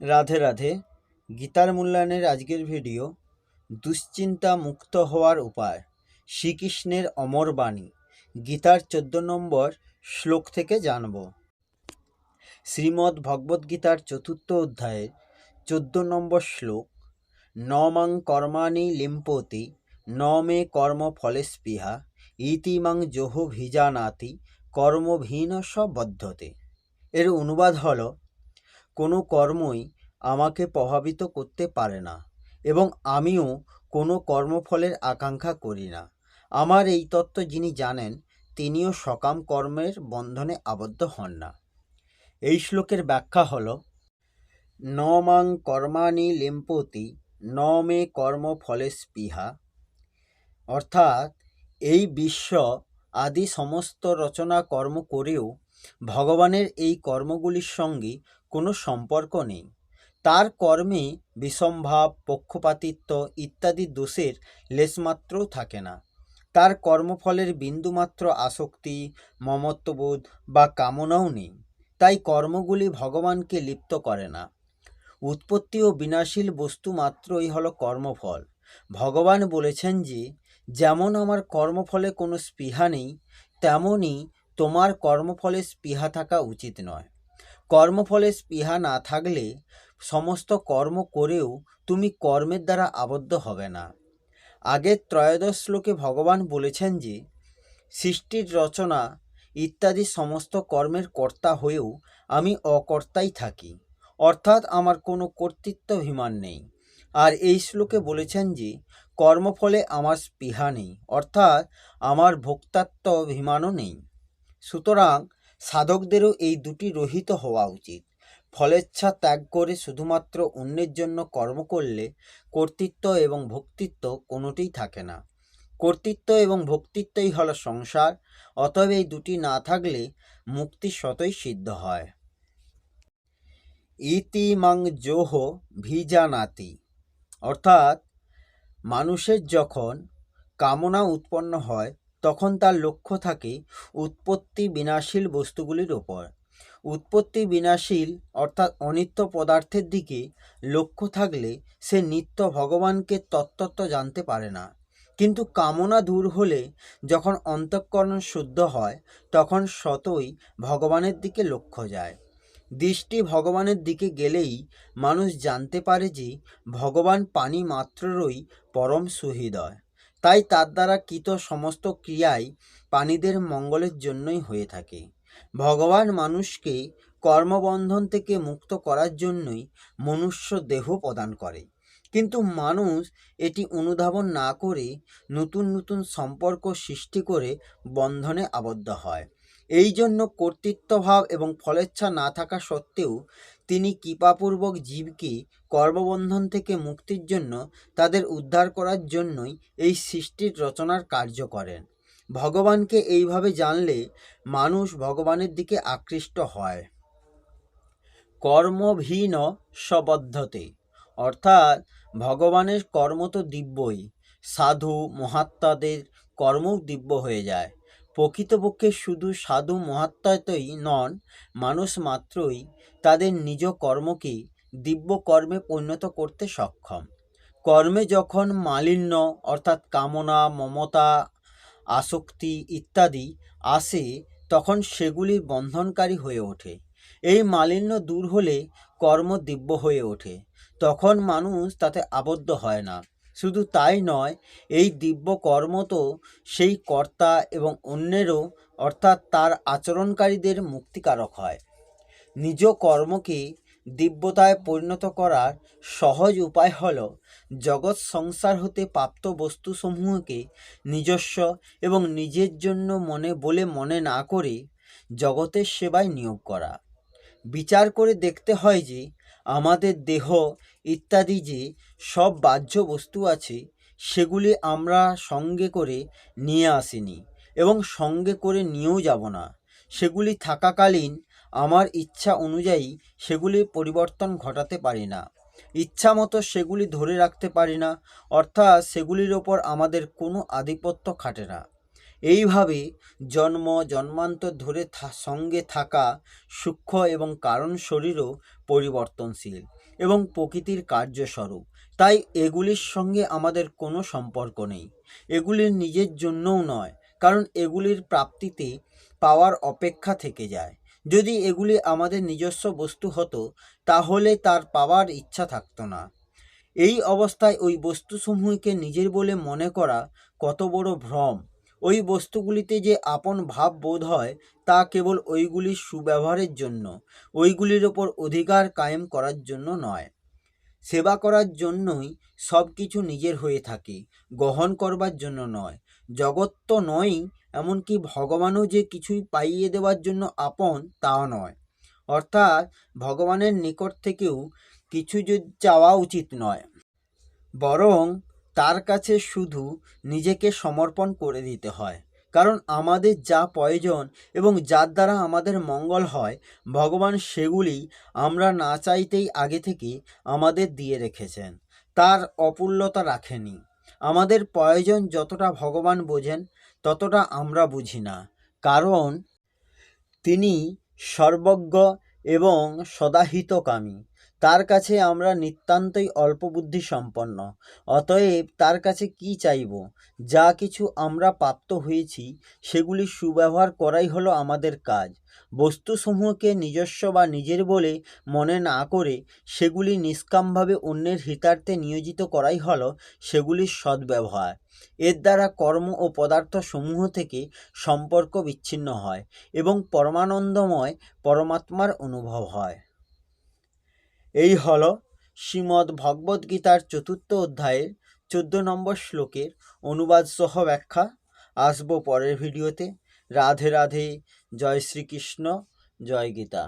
রাধে রাধে। গীতার মূল্যায়নের আজকের ভিডিও, দুশ্চিন্তা মুক্ত হওয়ার উপায়, শ্রীকৃষ্ণের অমর বাণী, গীতার চোদ্দ নম্বর শ্লোক থেকে জানব। শ্রীমদ্ ভগবদ্গীতার চতুর্থ অধ্যায়ের চোদ্দ নম্বর শ্লোক, ন মাং কর্মাণি লিম্পতি, ন মে কর্ম ফলে স্পৃহা, ইতি মাং জোহ ভিজানাতি, কর্মভীন স বদ্ধতে। এর অনুবাদ হলো কোনো কর্মই আমাকে প্রভাবিত করতে পারে না এবং আমিও কোনো কর্মফলের আকাঙ্ক্ষা করি না। আমার এই তত্ত্ব যিনি জানেন, তিনিও সকাম কর্মের বন্ধনে আবদ্ধ হন না। এই শ্লোকের ব্যাখ্যা হল ন মাং কর্মাণি লিম্পতি ন মে কর্ম ফলে স্পৃহা। অর্থাৎ এই বিশ্ব আদি সমস্ত রচনা কর্ম করেও ভগবানের এই কর্মগুলির সঙ্গে কোনো সম্পর্ক নেই। তার কর্মে বিষমভাব, পক্ষপাতিত্ব ইত্যাদি দোষের লেশমাত্রও থাকে না। তার কর্মফলের বিন্দুমাত্র আসক্তি, মমত্ববোধ বা কামনাও নেই। তাই কর্মগুলি ভগবানকে লিপ্ত করে না। উৎপত্তি ও বিনাশীল বস্তু মাত্রই হলো কর্মফল। ভগবান বলেছেন যে, যেমন আমার কর্মফলে কোনো স্পৃহা নেই তেমনই তোমার কর্মফলে স্পৃহা থাকা উচিত নয়। কর্মফলে স্পৃহা না থাকলে সমস্ত কর্ম করেও তুমি কর্মের দ্বারা আবদ্ধ হবে না। আগের ত্রয়োদশ শ্লোকে ভগবান বলেছেন যে, সৃষ্টির রচনা ইত্যাদি সমস্ত কর্মের কর্তা হয়েও আমি অকর্তাই থাকি, অর্থাৎ আমার কোনো কর্তৃত্বাভিমান নেই। আর এই শ্লোকে বলেছেন যে, কর্মফলে আমার স্পৃহা নেই, অর্থাৎ আমার ভোক্তাত্ব অভিমানও নেই। সুতরাং সাধকদেরও এই দুটি রহিত হওয়া উচিত। ফলেচ্ছা ত্যাগ করে শুধুমাত্র অন্যের জন্য কর্ম করলে কর্তৃত্ব এবং ভক্তিত্ব কোনোটিই থাকে না। কর্তৃত্ব এবং ভক্তিত্বই হলো সংসার, অতএব এই দুটি না থাকলে মুক্তি স্বতই সিদ্ধ হয়। ইতি মাং জোহ ভিজানাতি। অর্থাৎ মানুষের যখন কামনা উৎপন্ন হয় তখন তার লক্ষ্য থাকে উৎপত্তি বিনাশীল বস্তুগুলির ওপর। উৎপত্তি বিনাশীল অর্থাৎ অনিত্য পদার্থের দিকে লক্ষ্য থাকলে সে নিত্য ভগবানকে তত্ত্বত্ব জানতে পারে না। কিন্তু কামনা দূর হলে যখন অন্তঃকরণ শুদ্ধ হয়, তখন শতই ভগবানের দিকে লক্ষ্য যায়। দৃষ্টি ভগবানের দিকে গেলেই মানুষ জানতে পারে যে ভগবান পানি মাত্ররই পরম সুহৃদয়। তাই তার দ্বারা কৃত সমস্ত ক্রিয়াই প্রাণীদের মঙ্গলের জন্যই হয়ে থাকে। ভগবান মানুষকে কর্মবন্ধন থেকে মুক্ত করার জন্যই মনুষ্য দেহ প্রদান করে। কিন্তু মানুষ এটি অনুধাবন না করে নতুন নতুন সম্পর্ক সৃষ্টি করে বন্ধনে আবদ্ধ হয়। এই জন্য কর্তৃত্বভাব এবং ফলেচ্ছা না থাকা সত্ত্বেও তিনি কৃপাপূর্বক জীবকে কর্মবন্ধন থেকে মুক্তির জন্য তাদের উদ্ধার করার জন্যই এই সৃষ্টির রচনার কার্য করেন। ভগবানকে এইভাবে জানলে মানুষ ভগবানের দিকে আকৃষ্ট হয়। কর্মভীন সবদ্ধতে, অর্থাৎ ভগবানের কর্ম তো দিব্যই, সাধু, মহাত্মাদের কর্মও দিব্য হয়ে যায়। প্রকৃতপক্ষে শুধু সাধু মহাত্মাতই নন, মানুষ মাত্রই তাদের নিজ কর্মকে দিব্য কর্মে পরিণত করতে সক্ষম। কর্মে যখন মালিন্য, অর্থাৎ কামনা, মমতা, আসক্তি ইত্যাদি আসে, তখন সেগুলি বন্ধনকারী হয়ে ওঠে। এই মালিন্য দূর হলে কর্ম দিব্য হয়ে ওঠে। তখন মানুষ তাতে আবদ্ধ হয় না। শুধু তাই নয়, এই দিব্য কর্ম তো সেই কর্তা এবং অন্যেরও, অর্থাৎ তার আচরণকারীদের মুক্তিকারক হয়। নিজ কর্মকে দিব্যতায় পরিণত করার সহজ উপায় হল, জগৎ সংসার হতে প্রাপ্ত বস্তুসমূহকে নিজস্ব এবং নিজের জন্য মনে বলে মনে না করে জগতের সেবায় নিয়োগ করা। বিচার করে দেখতে হয় যে, আমাদের দেহ ইত্যাদি যে সব বাহ্য বস্তু আছে, সেগুলি আমরা সঙ্গে করে নিয়ে আসিনি এবং সঙ্গে করে নিয়েও যাব না। সেগুলি থাকাকালীন আমার ইচ্ছা অনুযায়ী সেগুলির পরিবর্তন ঘটাতে পারি না। ইচ্ছা মতো সেগুলি ধরে রাখতে পারি না, অর্থাৎ সেগুলির ওপর আমাদের কোনো আধিপত্য খাটে না। এইভাবে জন্ম, জন্মান্তর ধরে সঙ্গে থাকা সূক্ষ্ম এবং কারণ শরীরও পরিবর্তনশীল। এবং প্রকৃতির কার্যস্বরূপ। তাই এগুলির সঙ্গে আমাদের কোনো সম্পর্ক নেই। এগুলির নিজের জন্যও নয়, কারণ এগুলির প্রাপ্তিতে পাওয়ার অপেক্ষা থেকে যায়। যদি এগুলি আমাদের নিজস্ব বস্তু হতো, তাহলে তার পাওয়ার ইচ্ছা থাকতো না। এই অবস্থায় ওই বস্তুসমূহকে নিজের বলে মনে করা কত বড় ভ্রম। ওই বস্তুগুলিতে যে আপন ভাব বোধ হয়, তা কেবল ওইগুলির সুব্যবহারের জন্য, ওইগুলির ওপর অধিকার কায়েম করার জন্য নয়। সেবা করার জন্যই সব কিছু নিজের হয়ে থাকে, গ্রহণ করবার জন্য নয়। জগৎ তো নয়ই, এমনকি ভগবানও যে কিছুই পাইয়ে দেওয়ার জন্য আপন, তাও নয়। অর্থাৎ ভগবানের নিকট থেকেও কিছু যে চাওয়া উচিত নয়। বরং তার কাছে শুধু নিজেকে সমর্পণ করে দিতে হয়। কারণ আমাদের যা প্রয়োজন এবং যার দ্বারা আমাদের মঙ্গল হয়, ভগবান সেগুলি আমরা না চাইতেই আগে থেকে আমাদের দিয়ে রেখেছেন। তার অপূল্যতা রাখেনি। আমাদের প্রয়োজন যতটা ভগবান বোঝেন, ততটা আমরা বুঝি না। কারণ তিনি সর্বজ্ঞ এবং সদাহিতকামী। তার কাছে আমরা নিতান্তই অল্প বুদ্ধি সম্পন্ন। অতএব তার কাছে কি চাইব? যা কিছু আমরা প্রাপ্ত হয়েছি, সেগুলি সুব্যবহার করাই হলো আমাদের কাজ। বস্তুসমূহকে নিজস্ব বা নিজের বলে মনে না করে সেগুলি নিষ্কামভাবে অন্যের হিতার্থে নিয়োজিত করাই হলো সেগুলির সদ্ব্যবহার। এর দ্বারা কর্ম ও পদার্থ সমূহ থেকে সম্পর্ক বিচ্ছিন্ন হয় এবং পরমানন্দময় পরমাত্মার অনুভব হয়। এই হল শ্রীমদ্ ভগবদ্গীতার চতুর্থ অধ্যায়ের চোদ্দ নম্বর শ্লোকের অনুবাদ সহ ব্যাখ্যা। আসব পরের ভিডিওতে। রাধে রাধে। জয় শ্রীকৃষ্ণ। জয় গীতা।